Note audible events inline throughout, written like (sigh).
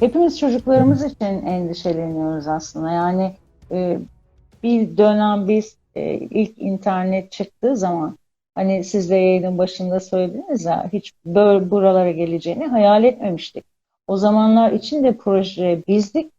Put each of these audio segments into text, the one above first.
hepimiz çocuklarımız için endişeleniyoruz aslında. Yani e, bir dönem biz e, ilk internet çıktığı zaman hani siz de yayının başında söylediniz ya hiç böyle buralara geleceğini hayal etmemiştik. O zamanlar için de proje bizdik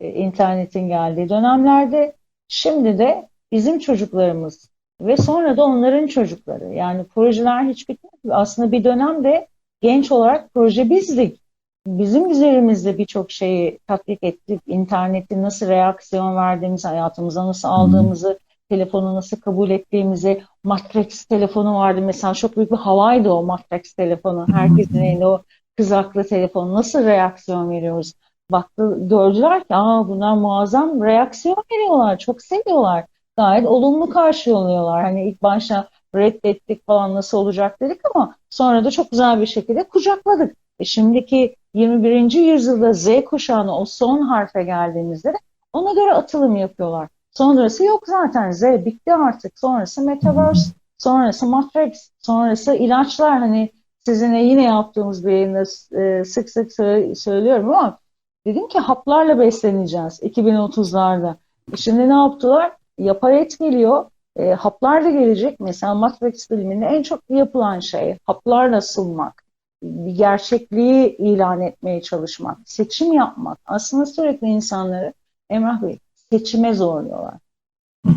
e, internetin geldiği dönemlerde. Şimdi de bizim çocuklarımız ve sonra da onların çocukları. Yani projeler hiç bitmedi. Aslında bir dönemde genç olarak proje bizdik. Bizim üzerimizde birçok şeyi tatbik ettik. İnternetin nasıl reaksiyon verdiğimizi, hayatımıza nasıl aldığımızı, telefonu nasıl kabul ettiğimizi, Matrix telefonu vardı mesela çok büyük bir havaydı o Matrix telefonu. Herkesin elinde o kızaklı telefon nasıl reaksiyon veriyoruz? Baktı, gördüler ki aa bunlar muazzam reaksiyon veriyorlar, çok seviyorlar. Gayet olumlu karşılıyorlar. Hani ilk başta reddettik falan nasıl olacak dedik ama sonra da çok güzel bir şekilde kucakladık. E şimdiki 21. yüzyılda Z kuşağına o son harfe geldiğimizde de ona göre atılım yapıyorlar. Sonrası yok zaten. Z bitti artık. Sonrası Metaverse, sonrası Matrix, sonrası ilaçlar. Hani sizinle yine yaptığımız bir yayında e, sık sık sö- söylüyorum ama dedim ki haplarla besleneceğiz 2030'larda. E şimdi ne yaptılar? Yapay et geliyor. E, haplar da gelecek. Mesela Matrix filminde en çok yapılan şey haplarla bir gerçekliği ilan etmeye çalışmak, seçim yapmak. Aslında sürekli insanları Emrah Bey seçime zorluyorlar.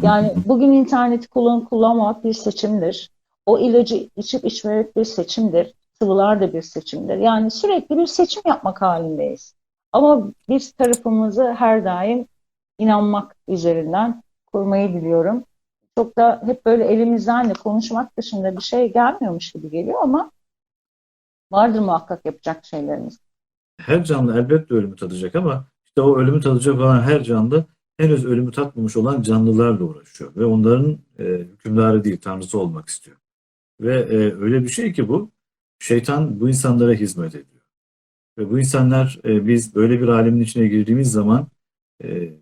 Yani (laughs) bugün interneti kullan kullanmak bir seçimdir. O ilacı içip içmemek bir seçimdir. Sıvılar da bir seçimdir. Yani sürekli bir seçim yapmak halindeyiz. Ama biz tarafımızı her daim inanmak üzerinden kurmayı diliyorum. Çok da hep böyle elimizden de konuşmak dışında bir şey gelmiyormuş gibi geliyor ama vardır muhakkak yapacak şeylerimiz. Her canlı elbette ölümü tadacak ama işte o ölümü tadacak olan her canlı henüz ölümü tatmamış olan canlılarla uğraşıyor ve onların e, hükümdarı değil tanrısı olmak istiyor. Ve e, öyle bir şey ki bu şeytan bu insanlara hizmet ediyor. Ve bu insanlar e, biz böyle bir alemin içine girdiğimiz zaman e,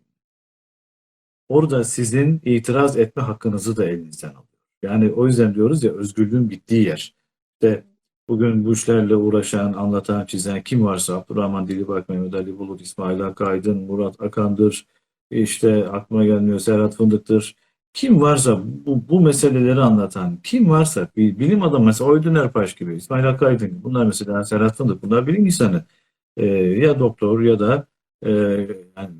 orada sizin itiraz etme hakkınızı da elinizden alıyor. Yani o yüzden diyoruz ya özgürlüğün bittiği yer. İşte bugün bu işlerle uğraşan, anlatan, çizen kim varsa Abdurrahman Dilibak, Mehmet Ali Bulut, İsmail Hakkı Aydın, Murat Akan'dır, işte aklıma gelmiyor Serhat Fındık'tır. Kim varsa bu, bu meseleleri anlatan, kim varsa bir bilim adamı mesela Oydun Erpaş gibi, İsmail Hakkı Aydın gibi, bunlar mesela Serhat Fındık, bunlar bilim insanı. Ee, ya doktor ya da e, yani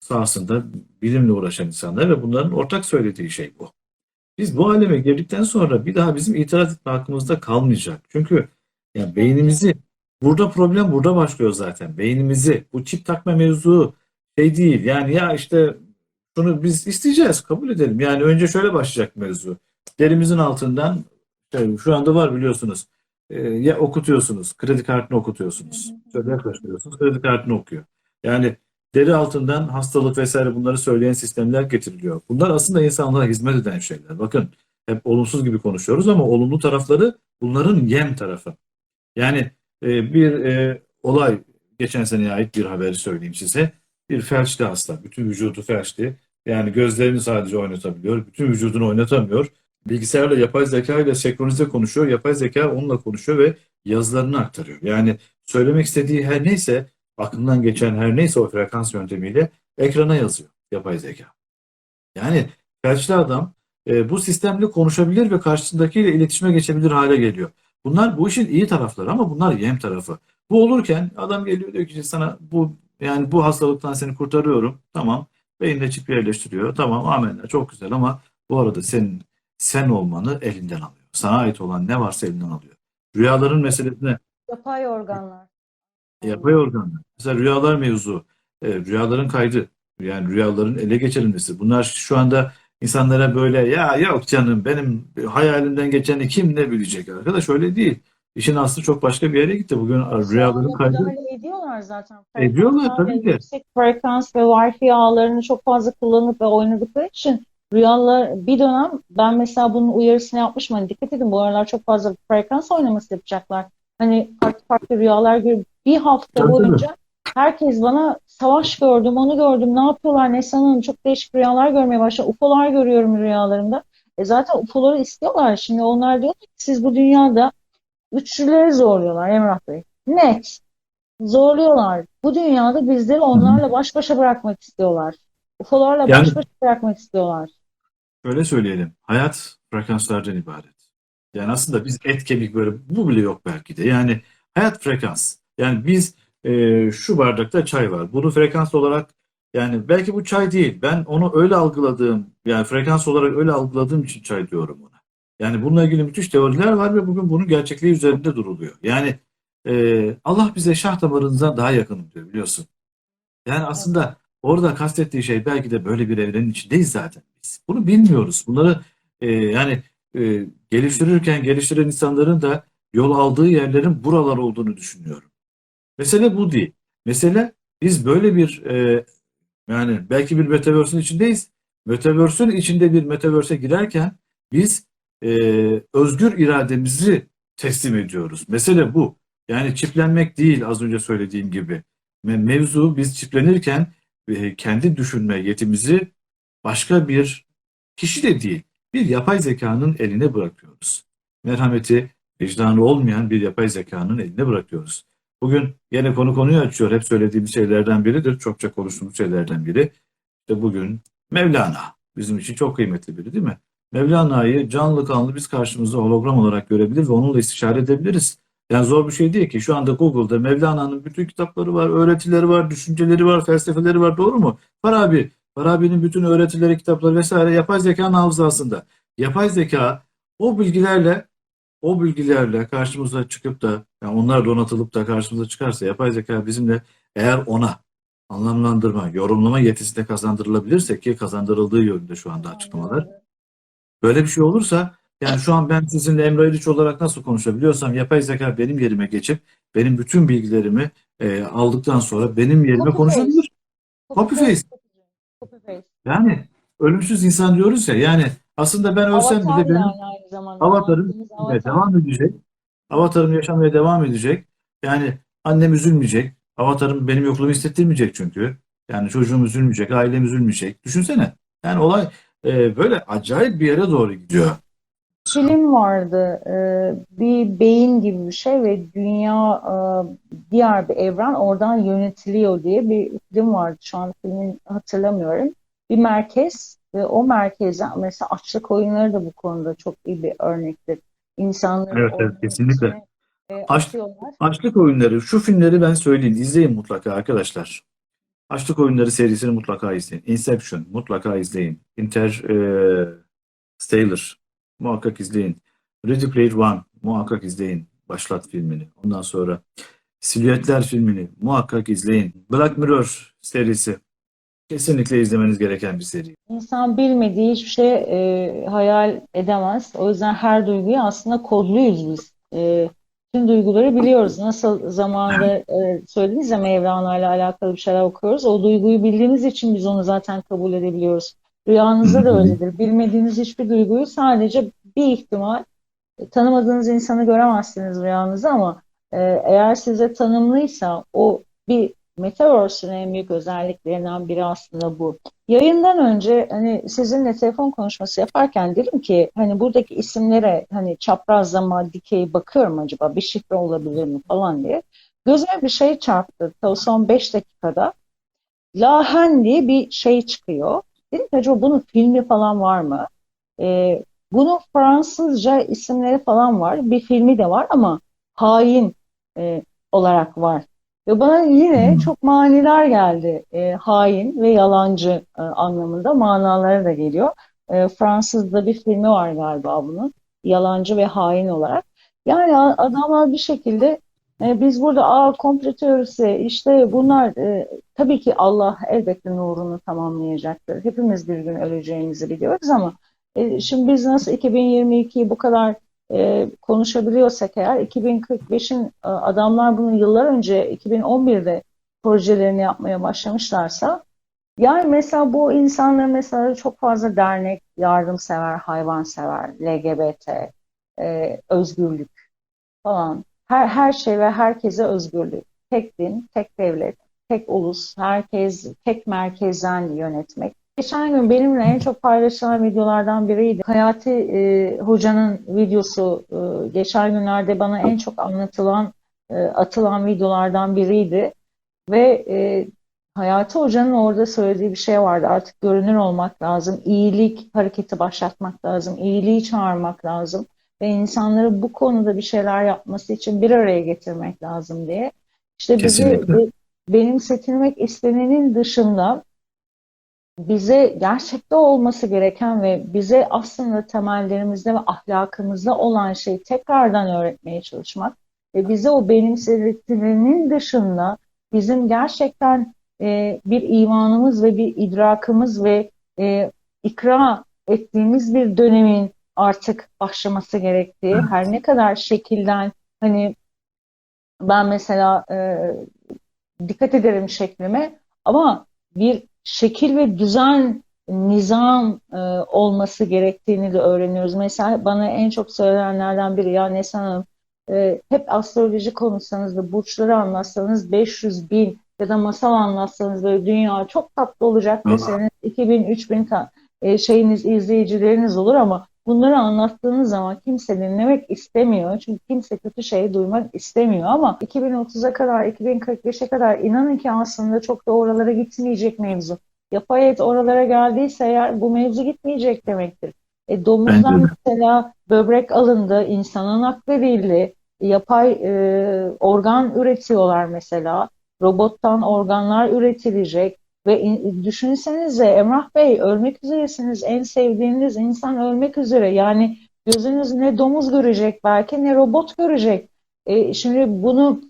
sahasında bilimle uğraşan insanlar ve bunların ortak söylediği şey bu. Biz bu aleme girdikten sonra bir daha bizim itiraz etme hakkımızda kalmayacak. Çünkü yani beynimizi burada problem burada başlıyor zaten. Beynimizi bu çip takma mevzu şey değil. Yani ya işte şunu biz isteyeceğiz, kabul edelim. Yani önce şöyle başlayacak mevzu. Derimizin altından işte şu anda var biliyorsunuz. e, ya okutuyorsunuz, kredi kartını okutuyorsunuz. Şöyle yaklaştırıyorsunuz, kredi kartını okuyor. Yani deri altından hastalık vesaire bunları söyleyen sistemler getiriliyor. Bunlar aslında insanlığa hizmet eden şeyler. Bakın hep olumsuz gibi konuşuyoruz ama olumlu tarafları bunların yem tarafı. Yani e, bir e, olay geçen seneye ait bir haberi söyleyeyim size. Bir felçli hasta. Bütün vücudu felçli. Yani gözlerini sadece oynatabiliyor. Bütün vücudunu oynatamıyor. Bilgisayarla yapay zeka ile senkronize konuşuyor. Yapay zeka onunla konuşuyor ve yazılarını aktarıyor. Yani söylemek istediği her neyse aklından geçen her neyse o frekans yöntemiyle ekrana yazıyor yapay zeka. Yani felçli adam e, bu sistemle konuşabilir ve karşısındakiyle iletişime geçebilir hale geliyor. Bunlar bu işin iyi tarafları ama bunlar yem tarafı. Bu olurken adam geliyor diyor ki sana bu yani bu hastalıktan seni kurtarıyorum. Tamam. Beynine çip yerleştiriyor. Tamam amenna çok güzel ama bu arada senin sen olmanı elinden alıyor. Sana ait olan ne varsa elinden alıyor. Rüyaların meselesine Yapay organlar. Yapay organlar. Mesela rüyalar mevzu, e, rüyaların kaydı, yani rüyaların ele geçirilmesi. Bunlar şu anda insanlara böyle ya yok canım benim hayalimden geçeni kim ne bilecek arkadaş öyle değil. İşin aslı çok başka bir yere gitti. Bugün rüyaların kaydı ediyorlar zaten. Ediyorlar, Frekanslar tabii ki. Yüksek frekans ve Wi-Fi ağlarını çok fazla kullanıp ve oynadıkları için rüyalar bir dönem ben mesela bunun uyarısını yapmışım. Hani dikkat edin bu aralar çok fazla frekans oynaması yapacaklar. Hani farklı farklı rüyalar görüp bir hafta Tabii, boyunca herkes bana savaş gördüm, onu gördüm, ne yapıyorlar, ne sanırım çok değişik rüyalar görmeye başladım. UFO'lar görüyorum rüyalarımda. E zaten UFO'ları istiyorlar. Şimdi onlar diyor ki siz bu dünyada üçlüleri zorluyorlar Emrah Bey. Net. zorluyorlar. Bu dünyada bizleri onlarla baş başa bırakmak istiyorlar. UFO'larla Yani- baş başa bırakmak istiyorlar. Şöyle söyleyelim. Hayat frekanslardan ibaret. Yani aslında biz et kemik böyle bu bile yok belki de. Yani hayat frekans. Yani biz e, şu bardakta çay var. Bunu frekans olarak yani belki bu çay değil. Ben onu öyle algıladığım yani frekans olarak öyle algıladığım için çay diyorum ona. Yani bununla ilgili müthiş teoriler var ve bugün bunun gerçekliği üzerinde duruluyor. Yani e, Allah bize şah damarınızdan daha yakınım diyor biliyorsun. Yani aslında orada kastettiği şey belki de böyle bir evrenin içindeyiz zaten biz. Bunu bilmiyoruz. Bunları e, yani e, geliştirirken geliştiren insanların da yol aldığı yerlerin buralar olduğunu düşünüyorum. Mesele bu değil. Mesele biz böyle bir e, yani belki bir metaverse'ün içindeyiz. Metaverse'ün içinde bir metaverse'e girerken biz e, özgür irademizi teslim ediyoruz. Mesele bu. Yani çiplenmek değil az önce söylediğim gibi. Me- Mevzu biz çiplenirken e, kendi düşünme yetimizi başka bir kişi de değil, bir yapay zekanın eline bırakıyoruz. Merhameti, vicdanı olmayan bir yapay zekanın eline bırakıyoruz. Bugün yine konu konuyu açıyor. Hep söylediğim şeylerden biridir. Çokça konuştuğumuz şeylerden biri. İşte bugün Mevlana. Bizim için çok kıymetli biri değil mi? Mevlana'yı canlı kanlı biz karşımızda hologram olarak görebilir ve onunla istişare edebiliriz. Yani zor bir şey değil ki. Şu anda Google'da Mevlana'nın bütün kitapları var, öğretileri var, düşünceleri var, felsefeleri var. Doğru mu? Farabi. Farabi'nin bütün öğretileri, kitapları vesaire yapay zekanın hafızasında. Yapay zeka o bilgilerle o bilgilerle karşımıza çıkıp da yani onlar donatılıp da karşımıza çıkarsa yapay zeka bizimle eğer ona anlamlandırma, yorumlama yetisi de kazandırılabilirse ki kazandırıldığı yönünde şu anda açıklamalar. Böyle bir şey olursa yani şu an ben sizinle Emre İliç olarak nasıl konuşabiliyorsam yapay zeka benim yerime geçip benim bütün bilgilerimi e, aldıktan sonra benim yerime Copy konuşabilir. Copy paste. Copy paste. Yani ölümsüz insan diyoruz ya yani aslında ben ölsem Avatar bile benim yani aynı zamanda. avatarım yaşamaya avatar. devam edecek. Avatarım yaşamaya devam edecek. Yani annem üzülmeyecek. Avatarım benim yokluğumu hissettirmeyecek çünkü. Yani çocuğum üzülmeyecek, ailem üzülmeyecek. Düşünsene. Yani olay e, böyle acayip bir yere doğru gidiyor. Film vardı. e, bir beyin gibi bir şey ve dünya e, diğer bir evren oradan yönetiliyor diye bir film vardı. Şu an filmin hatırlamıyorum. Bir merkez ve o merkezden mesela açlık oyunları da bu konuda çok iyi bir örnektir. İnsanları Evet, evet, kesinlikle. içine, e, Aç- atıyorlar. Açlık oyunları, şu filmleri ben söyleyeyim. izleyin mutlaka arkadaşlar. Açlık oyunları serisini mutlaka izleyin. Inception mutlaka izleyin. Interstellar muhakkak izleyin. Ready Player One muhakkak izleyin. Başlat filmini. Ondan sonra Silüetler filmini muhakkak izleyin. Black Mirror serisi kesinlikle izlemeniz gereken bir seri. İnsan bilmediği hiçbir şey e, hayal edemez. O yüzden her duyguyu aslında kodluyuz biz. E, tüm duyguları biliyoruz. Nasıl zamanında e, söylediniz ya Mevlana ile alakalı bir şeyler okuyoruz. O duyguyu bildiğimiz için biz onu zaten kabul edebiliyoruz. Rüyanızda da öyledir. Bilmediğiniz hiçbir duyguyu sadece bir ihtimal tanımadığınız insanı göremezsiniz rüyanızda ama e, eğer size tanımlıysa o bir Metaverse'ün en büyük özelliklerinden biri aslında bu. Yayından önce hani sizinle telefon konuşması yaparken dedim ki hani buradaki isimlere hani çaprazlama, dikey bakıyorum acaba bir şifre olabilir mi falan diye. Gözüme bir şey çarptı. Ta son 5 dakikada. Lahen diye bir şey çıkıyor. Dedim ki acaba bunun filmi falan var mı? Ee, bunun Fransızca isimleri falan var. Bir filmi de var ama hain e, olarak var. Ve bana yine Hmm. çok maniler geldi. E, hain ve yalancı e, anlamında manaları da geliyor. E, Fransız'da bir filmi var galiba bunun. Yalancı ve hain olarak. Yani adamlar bir şekilde e, biz burada aa komplo teorisi işte bunlar e, tabii ki Allah elbette nurunu tamamlayacaktır. Hepimiz bir gün öleceğimizi biliyoruz ama e, şimdi biz nasıl 2022'yi bu kadar e, konuşabiliyorsak eğer 2045'in e, adamlar bunu yıllar önce 2011'de projelerini yapmaya başlamışlarsa yani mesela bu insanlar mesela çok fazla dernek, yardımsever, hayvansever, LGBT, e, özgürlük falan her her şey ve herkese özgürlük. Tek din, tek devlet, tek ulus, herkes tek merkezden yönetmek. Geçen gün benimle en çok paylaşılan videolardan biriydi. Hayati e, Hoca'nın videosu e, geçen günlerde bana en çok anlatılan e, atılan videolardan biriydi. Ve e, Hayati Hoca'nın orada söylediği bir şey vardı. Artık görünür olmak lazım. İyilik hareketi başlatmak lazım. iyiliği çağırmak lazım. Ve insanları bu konuda bir şeyler yapması için bir araya getirmek lazım diye. İşte bizi be- benimsetilmek istenenin dışında bize gerçekte olması gereken ve bize aslında temellerimizde ve ahlakımızda olan şeyi tekrardan öğretmeye çalışmak ve bize o benimsetilenin dışında bizim gerçekten e, bir imanımız ve bir idrakımız ve e, ikra ettiğimiz bir dönemin artık başlaması gerektiği, Evet. her ne kadar şekilden hani ben mesela e, dikkat ederim şeklime ama bir şekil ve düzen, nizam e, olması gerektiğini de öğreniyoruz. Mesela bana en çok söylenenlerden biri ya Neslihan Hanım e, hep astroloji konuşsanız da burçları anlatsanız 500 bin ya da masal anlatsanız böyle dünya çok tatlı olacak deseniz 2000 3000 ta- e, şeyiniz izleyicileriniz olur ama bunları anlattığınız zaman kimse dinlemek istemiyor. Çünkü kimse kötü şey duymak istemiyor ama 2030'a kadar 2045'e kadar inanın ki aslında çok da oralara gitmeyecek mevzu. Yapay et oralara geldiyse eğer bu mevzu gitmeyecek demektir. E, domuzdan mesela böbrek alındı, insana nakledildi, yapay e, organ üretiyorlar mesela. Robottan organlar üretilecek ve düşünsenize Emrah Bey ölmek üzeresiniz. En sevdiğiniz insan ölmek üzere. Yani gözünüz ne domuz görecek belki ne robot görecek. E, şimdi bunu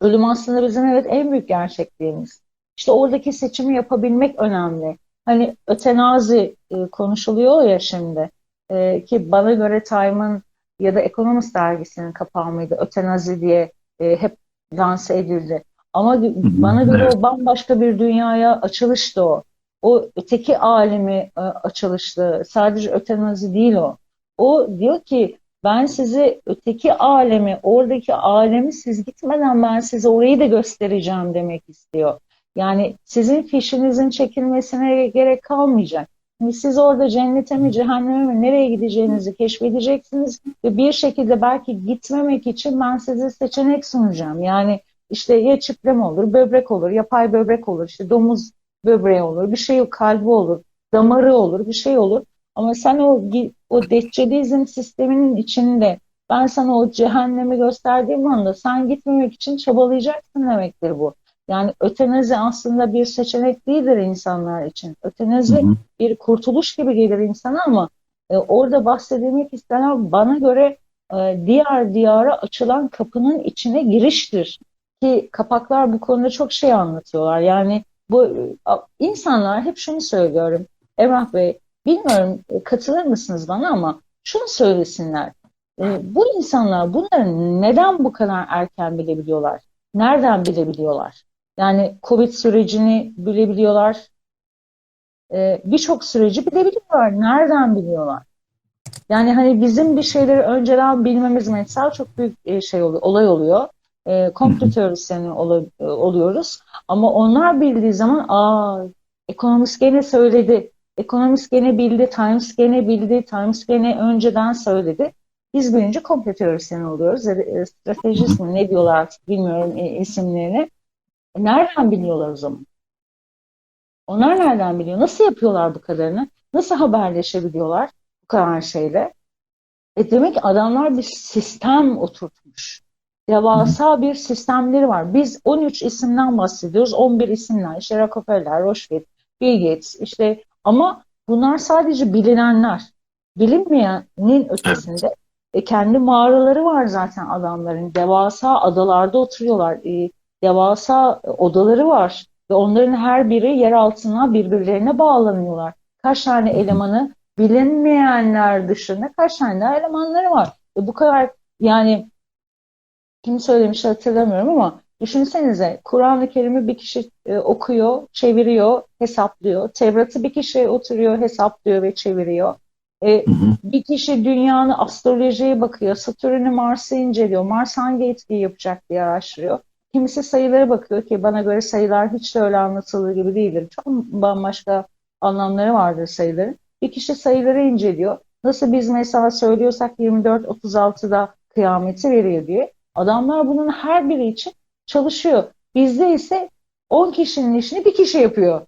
ölüm aslında bizim evet en büyük gerçekliğimiz. İşte oradaki seçimi yapabilmek önemli. Hani ötenazi e, konuşuluyor ya şimdi E, ki bana göre Time'ın ya da Economist dergisinin kapağı mıydı? Ötenazi diye e, hep lanse edildi. Ama bana göre evet. o bambaşka bir dünyaya açılıştı o. O öteki alemi e, açılıştı. Sadece ötenazi değil o. O diyor ki ben size öteki alemi, oradaki alemi siz gitmeden ben size orayı da göstereceğim demek istiyor. Yani sizin fişinizin çekilmesine gerek kalmayacak. Şimdi siz orada cennete mi, cehenneme mi, nereye gideceğinizi keşfedeceksiniz ve bir şekilde belki gitmemek için ben size seçenek sunacağım. Yani işte ya çipleme olur, böbrek olur, yapay böbrek olur, işte domuz böbreği olur, bir şey kalbi olur, damarı olur, bir şey olur. Ama sen o o deccalizm sisteminin içinde ben sana o cehennemi gösterdiğim anda sen gitmemek için çabalayacaksın demektir bu. Yani ötenazi aslında bir seçenek değildir insanlar için. Ötenazi Hı hı. bir kurtuluş gibi gelir insana ama e, orada bahsedilmek istenen bana göre e, diğer diyara açılan kapının içine giriştir. Ki kapaklar bu konuda çok şey anlatıyorlar. Yani bu insanlar hep şunu söylüyorum. Emrah Bey bilmiyorum e, katılır mısınız bana ama şunu söylesinler. E, bu insanlar bunları neden bu kadar erken bilebiliyorlar? Nereden bilebiliyorlar? Yani Covid sürecini bilebiliyorlar. E, Birçok süreci bilebiliyorlar. Nereden biliyorlar? Yani hani bizim bir şeyleri önceden bilmemiz mesela çok büyük şey oluyor, olay oluyor. E, komplo teorisyeni ol, e, oluyoruz. Ama onlar bildiği zaman aa ekonomist gene söyledi. Ekonomist gene bildi, Times gene bildi, Times gene önceden söyledi. Biz birinci komplo teorisyeni oluyoruz. E, stratejist mi ne diyorlar artık bilmiyorum e, isimlerini. E, nereden biliyorlar o zaman? Onlar nereden biliyor? Nasıl yapıyorlar bu kadarını? Nasıl haberleşebiliyorlar bu kadar şeyle? E demek ki adamlar bir sistem oturtmuş. Devasa bir sistemleri var. Biz 13 isimden bahsediyoruz. 11 isimler. İşte Rockefeller, Rothschild, Bill Gates. işte ama bunlar sadece bilinenler. Bilinmeyenin ötesinde e, kendi mağaraları var zaten adamların. Devasa adalarda oturuyorlar. E, devasa odaları var. Ve onların her biri yer altına birbirlerine bağlanıyorlar. Kaç tane elemanı bilinmeyenler dışında kaç tane daha elemanları var. E bu kadar yani kim söylemiş hatırlamıyorum ama düşünsenize Kur'an-ı Kerim'i bir kişi e, okuyor, çeviriyor, hesaplıyor. Tevrat'ı bir kişi oturuyor, hesaplıyor ve çeviriyor. E, Hı hı. bir kişi dünyanın astrolojiye bakıyor, Satürn'ü Mars'ı inceliyor, Mars hangi etkiyi yapacak diye araştırıyor. Kimisi sayılara bakıyor ki bana göre sayılar hiç de öyle anlatıldığı gibi değildir. Çok bambaşka anlamları vardır sayıların. Bir kişi sayıları inceliyor. Nasıl biz mesela söylüyorsak 24-36'da kıyameti veriyor diye. Adamlar bunun her biri için çalışıyor. Bizde ise 10 kişinin işini bir kişi yapıyor.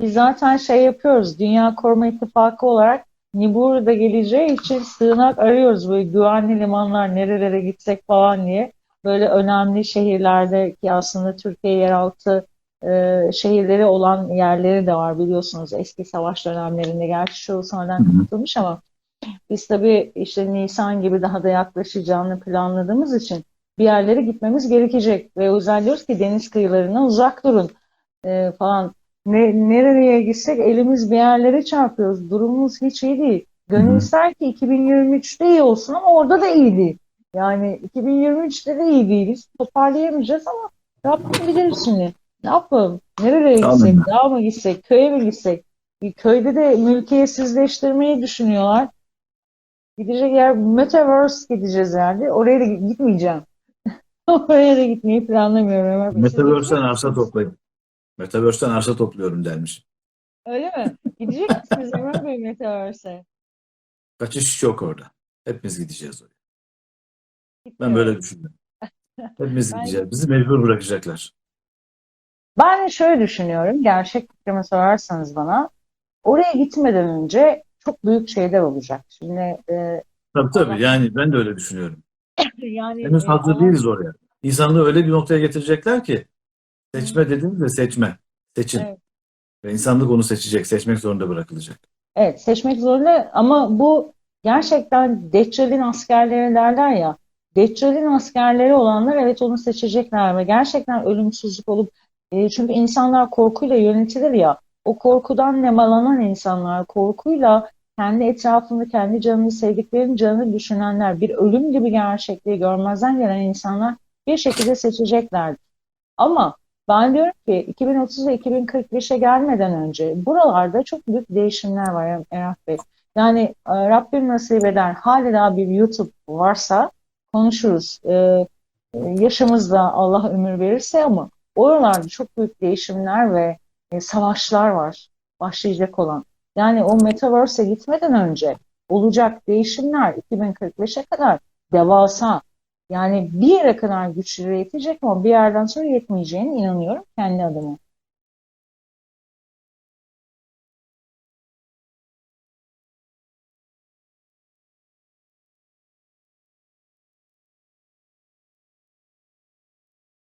Biz zaten şey yapıyoruz. Dünya Koruma İttifakı olarak Nibiru'da geleceği için sığınak arıyoruz. Böyle güvenli limanlar nerelere gitsek falan diye. Böyle önemli şehirlerde ki aslında Türkiye yeraltı e, şehirleri olan yerleri de var biliyorsunuz eski savaş dönemlerinde. Gerçi çoğu sonradan kapatılmış ama biz tabii işte Nisan gibi daha da yaklaşacağını planladığımız için bir yerlere gitmemiz gerekecek. Ve özel diyoruz ki deniz kıyılarından uzak durun e, falan. Ne, nereye gitsek elimiz bir yerlere çarpıyoruz. Durumumuz hiç iyi değil. Gönül Hı. ister ki 2023'te iyi olsun ama orada da iyi değil. Yani 2023'te de iyi değiliz. Toparlayamayacağız ama Rabbim bilir şimdi. Ne yapalım? Nereye gitsek? Dağa mı gitsek? Köye mi gitsek? Bir köyde de mülkiyetsizleştirmeyi düşünüyorlar. Gidecek yer Metaverse gideceğiz yani. Oraya da gitmeyeceğim. Oraya da gitmeyi planlamıyorum Ömer Bey. Siz Metaverse'den gidecek arsa misiniz? toplayın. Metaverse'den arsa topluyorum dermiş. Öyle mi? Gidecek misiniz Ömer Bey Metaverse'e? Kaçış yok orada. Hepimiz gideceğiz oraya. Ben Gitmiyorum. böyle düşündüm. Hepimiz (laughs) Ben, gideceğiz. Bizi mecbur bırakacaklar. ben şöyle düşünüyorum. Gerçek fikrimi sorarsanız bana. Oraya gitmeden önce çok büyük şeyler olacak. Şimdi e, Tabii tabii. Yani ben de öyle düşünüyorum. Yani Henüz e, hazır Allah değiliz oraya. İnsanlığı öyle bir noktaya getirecekler ki seçme dediğimiz de seçme. Seçin. evet. Ve insanlık onu seçecek. Seçmek zorunda bırakılacak. Evet, seçmek zorunda ama bu gerçekten Deccal'in askerleri derler ya. Deccal'in askerleri olanlar evet onu seçecekler ve gerçekten ölümsüzlük olup e, çünkü insanlar korkuyla yönetilir ya. O korkudan nemalanan insanlar, korkuyla kendi etrafında kendi canını sevdiklerinin canını düşünenler, bir ölüm gibi gerçekliği görmezden gelen insanlar bir şekilde seçeceklerdir. Ama ben diyorum ki 2030 ve 2045'e gelmeden önce buralarda çok büyük değişimler var Erhat Bey. Yani e, Rabbim nasip eder hala bir YouTube varsa konuşuruz. E, e, yaşımızda Allah ömür verirse ama oralarda çok büyük değişimler ve e, savaşlar var başlayacak olan. Yani o Metaverse'e gitmeden önce olacak değişimler 2045'e kadar devasa. Yani bir yere kadar güçlü yetecek ama bir yerden sonra yetmeyeceğine inanıyorum kendi adıma.